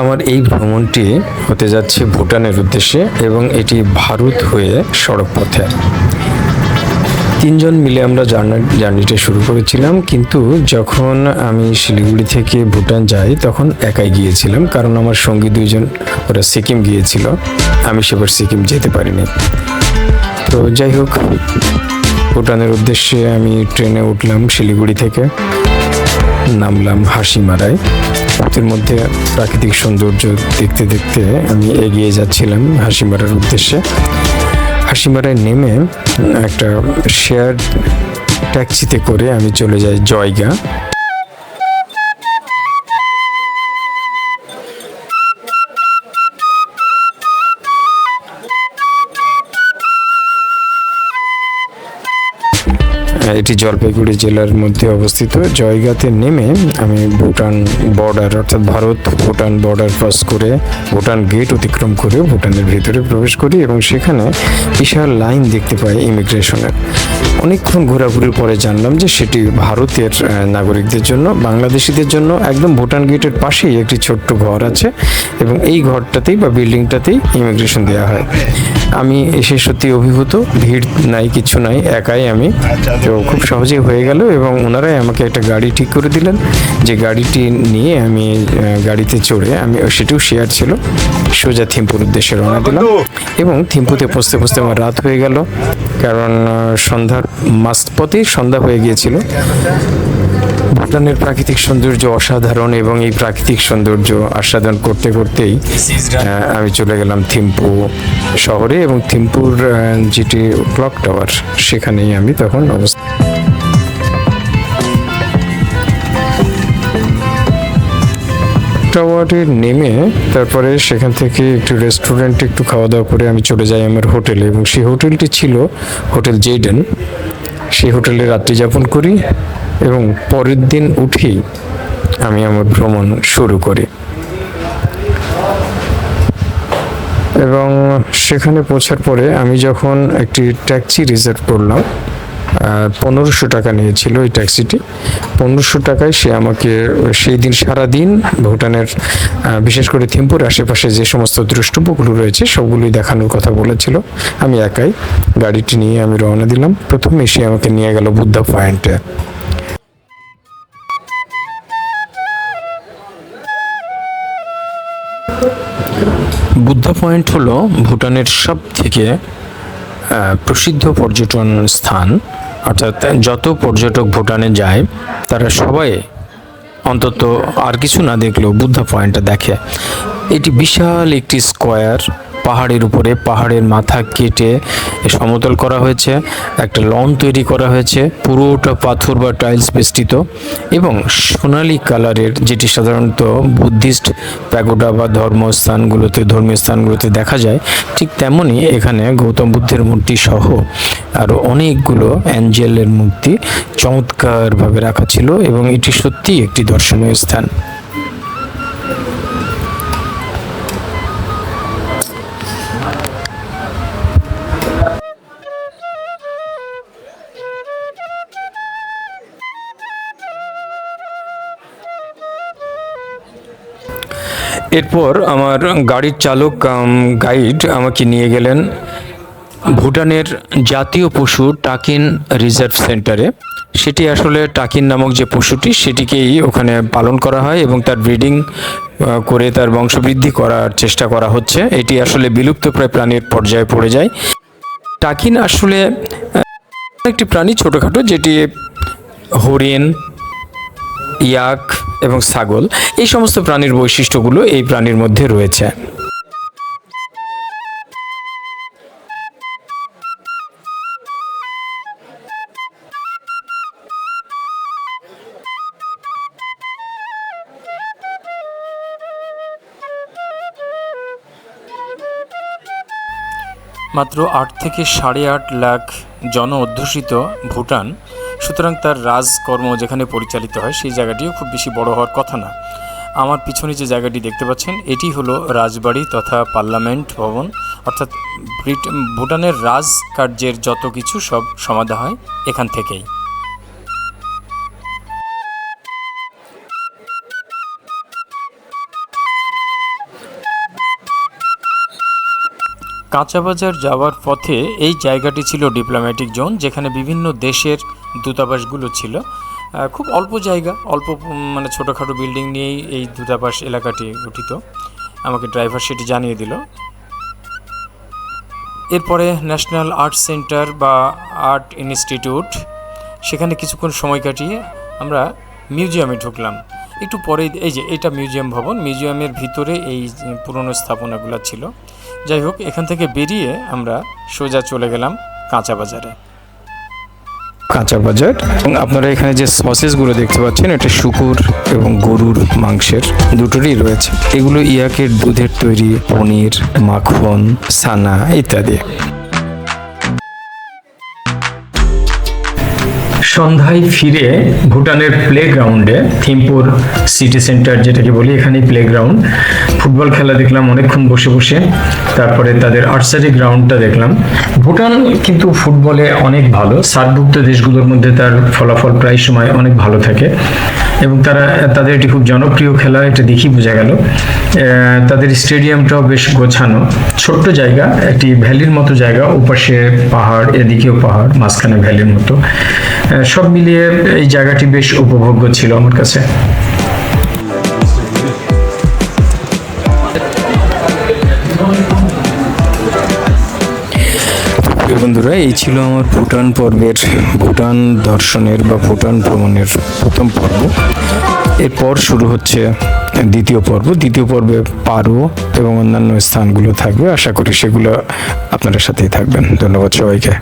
আমার এই ভ্রমণটি হতে যাচ্ছে ভুটানের উদ্দেশ্যে এবং এটি ভারত হয়ে সড়ক পথে। তিনজন মিলে আমরা জার্না, জার্নিটা শুরু করেছিলাম, কিন্তু যখন আমি শিলিগুড়ি থেকে ভুটান যাই, তখন একাই গিয়েছিলাম, কারণ আমার সঙ্গী দুইজন ওরা সিকিম গিয়েছিল। আমি সেবার সিকিম যেতে পারিনি। তো যাই হোক, ভুটানের উদ্দেশ্যে আমি ট্রেনে উঠলাম শিলিগুড়ি থেকে, নামলাম হাসিমারায়। পথের মধ্যে প্রাকৃতিক সৌন্দর্য দেখতে দেখতে আমি এগিয়ে যাচ্ছিলাম হাসিমারার উদ্দেশ্যে। হাসিমারায় নেমে একটা শেয়ার ট্যাক্সিতে করে আমি চলে যাই জয়গা। এটি জলপাইগুড়ি জেলার মধ্যে অবস্থিত। জয়গাতে নেমে আমি ভুটান বর্ডার অর্থাৎ ভারত ভুটান বর্ডার ক্রস করে ভুটান গেট অতিক্রম করে ভুটানের ভিতরে প্রবেশ করি এবং সেখানে বিশাল লাইন দেখতে পাই ইমিগ্রেশনের অনেকক্ষণ ঘোরাঘুরির পরে জানলাম যে সেটি ভারতের নাগরিকদের জন্য, বাংলাদেশিদের জন্য একদম ভুটান গেটের পাশেই একটি ছোট্ট ঘর আছে এবং এই ঘরটাতেই বা বিল্ডিংটাতেই ইমিগ্রেশন দেওয়া হয়। আমি এসে সত্যি অভিভূত ভিড় নাই কিছু নাই একাই আমি। তো খুব সহজেই হয়ে গেল এবং ওনারাই আমাকে একটা গাড়ি ঠিক করে দিলেন। যে গাড়িটি নিয়ে আমি গাড়িতে চড়ে আমি সেটিও শেয়ার ছিল। সোজা থিম্পুর উদ্দেশ্যে রওনা দিলাম এবং থিম্পুতে পৌঁছতে পৌঁছতে আমার রাত হয়ে গেল। কারণ সন্ধ্যার মাঝপথেই সন্ধ্যা হয়ে গিয়েছিল। ভুটানের প্রাকৃতিক সৌন্দর্য অসাধারণ এবং এই প্রাকৃতিক সৌন্দর্য আস্বাদন করতে করতেই আমি চলে গেলাম থিম্পু শহরে এবং থিম্পুর যেটি ক্লক টাওয়ার সেখানেই আমি তখন অবস্থা টাওয়ারে নেমে তারপরে সেখান থেকে একটু রেস্টুরেন্টে একটু খাওয়া দাওয়া করে আমি চলে যাই আমার হোটেলে এবং সেই হোটেলটি ছিল হোটেল জেডেন সেই হোটেলে রাত্রি যাপন করি। এবং পরের দিন উঠেই আমি আমার ভ্রমণ শুরু করি। এবং সেখানে পৌঁছার পরে আমি যখন একটি ট্যাক্সি রিজার্ভ করলাম পনেরোশো টাকা নিয়েছিল ওই ট্যাক্সিটি। পনেরোশো টাকায় সে আমাকে সেই দিন সারা দিন ভুটানের বিশেষ করে থিম্পুর আশেপাশে যে সমস্ত দ্রষ্টব্যগুলো রয়েছে সবগুলোই দেখানোর কথা বলেছিল। আমি একাই গাড়িটি নিয়ে আমি রওনা দিলাম। প্রথমে সে আমাকে নিয়ে গেল বুদ্ধা পয়েন্টে। বুদ্ধা পয়েন্ট হলো ভুটানের সব থেকে প্রসিদ্ধ পর্যটন স্থান। অর্থাৎ যত পর্যটক ভুটানে যায়, তারা সবাই অন্তত আর কিছু না দেখলেও বুদ্ধা পয়েন্টটা দেখে। এটি বিশাল একটি স্কোয়ার, পাহাড়ের উপরে, পাহাড়ের মাথা কেটে সমতল করা হয়েছে, একটা লন তৈরি করা হয়েছে, পুরোটা পাথর বা টাইলস বেষ্টিত এবং সোনালী কালারের যেটি সাধারণত বুদ্ধিস্ট প্যাগোডা বা ধর্মস্থানগুলোতে, ধর্মীয় স্থানগুলোতে দেখা যায়, ঠিক তেমনই এখানে গৌতম বুদ্ধের মূর্তি সহ আরও অনেকগুলো অ্যাঞ্জেলের মূর্তি চমৎকারভাবে রাখা ছিল এবং এটি সত্যিই একটি দর্শনীয় স্থান। এরপর আমার গাড়ির চালক গাইড আমাকে নিয়ে গেলেন ভুটানের জাতীয় পশু টাকিন রিজার্ভ সেন্টারে। সেটি আসলে টাকিন নামক যে পশুটি, সেটিকেই ওখানে পালন করা হয় এবং তার ব্রিডিং করে তার বংশবৃদ্ধি করার চেষ্টা করা হচ্ছে। এটি আসলে বিলুপ্তপ্রায় প্রাণীর পর্যায়ে পড়ে যায়। টাকিন আসলে একটি প্রাণী ছোটোখাটো যেটি হরিণ, ইয়াক এবং ছাগল, এই সমস্ত প্রাণীর বৈশিষ্ট্যগুলো এই প্রাণীর মধ্যে রয়েছে। মাত্র আট থেকে সাড়ে আট লাখ জন অধ্যুষিত ভুটান সুতরাং তার রাজকর্ম যেখানে পরিচালিত হয়, সেই জায়গাটিও খুব বেশি বড় হওয়ার কথা না। আমার পিছনে যে জায়গাটি দেখতে পাচ্ছেন, এটি হলো রাজবাড়ি তথা পার্লামেন্ট ভবন। অর্থাৎ ভুটানের রাজকার্যের যত কিছু সব সমাধা হয় এখান থেকেই। কাঁচাবাজার যাওয়ার পথে এই জায়গাটি ছিল ডিপ্লোম্যাটিক জোন যেখানে বিভিন্ন দেশের দূতাবাসগুলো ছিল। খুব অল্প জায়গা, অল্প মানে ছোটোখাটো বিল্ডিং নিয়েই এই দূতাবাস এলাকাটি গঠিত। আমাকে ড্রাইভার সেটি জানিয়ে দিল। এরপরে ন্যাশনাল আর্ট সেন্টার বা আর্ট ইনস্টিটিউট, সেখানে কিছুক্ষণ সময় কাটিয়ে আমরা মিউজিয়ামে ঢুকলাম। একটু পরেই, এই যে এটা মিউজিয়াম ভবন, মিউজিয়ামের ভিতরে এই পুরনো স্থাপনাগুলো ছিল। যাই হোক, এখান থেকে বেরিয়ে আমরা সোজা চলে গেলাম কাঁচা বাজারে। কাঁচা বাজার। এবং আপনারা এখানে যে সসেসগুলো দেখতে পাচ্ছেন, এটা শুকুর এবং গরুর মাংসের দুটোরই রয়েছে। এগুলো ইয়াকের দুধের তৈরি পনির, মাখন, সানা ইত্যাদি। সন্ধ্যায় ফিরে ভুটানের প্লে গ্রাউন্ডে থিম্পুর সিটি সেন্টার যেটাকে বলি এখানে প্লে গ্রাউন্ড ফুটবল খেলা দেখলাম, অনেকক্ষণ বসে বসে। তারপরে তাদের আর্চারি গ্রাউন্ডটা দেখলাম। ভুটান কিন্তু ফুটবলে অনেক ভালো। সার্কভুক্ত দেশগুলোর মধ্যে তার ফলাফল প্রায় সময় অনেক ভালো থাকে। এবং তারা, তাদের এটি খুব জনপ্রিয় খেলা, এটা দেখি বোঝা গেল। তাদের স্টেডিয়ামটাও বেশ গোছানো। ছোট্ট জায়গা, একটি ভ্যালির মতো জায়গা, ওপাশে পাহাড়, এদিকেও পাহাড়, মাঝখানে ভ্যালির মতো। সব মিলিয়ে এই জায়গাটি বেশ উপভোগ্য ছিল আমার কাছে। বন্ধুরা, এই ছিল আমার ভুটান পর্বের, ভুটান দর্শনের বা ভুটান ভ্রমণের প্রথম পর্ব। এরপর শুরু হচ্ছে দ্বিতীয় পর্ব। দ্বিতীয় পর্বে পারো এবং অন্যান্য স্থানগুলো থাকবে। আশা করি সেগুলো আপনাদের সাথেই থাকবেন। ধন্যবাদ সবাইকে।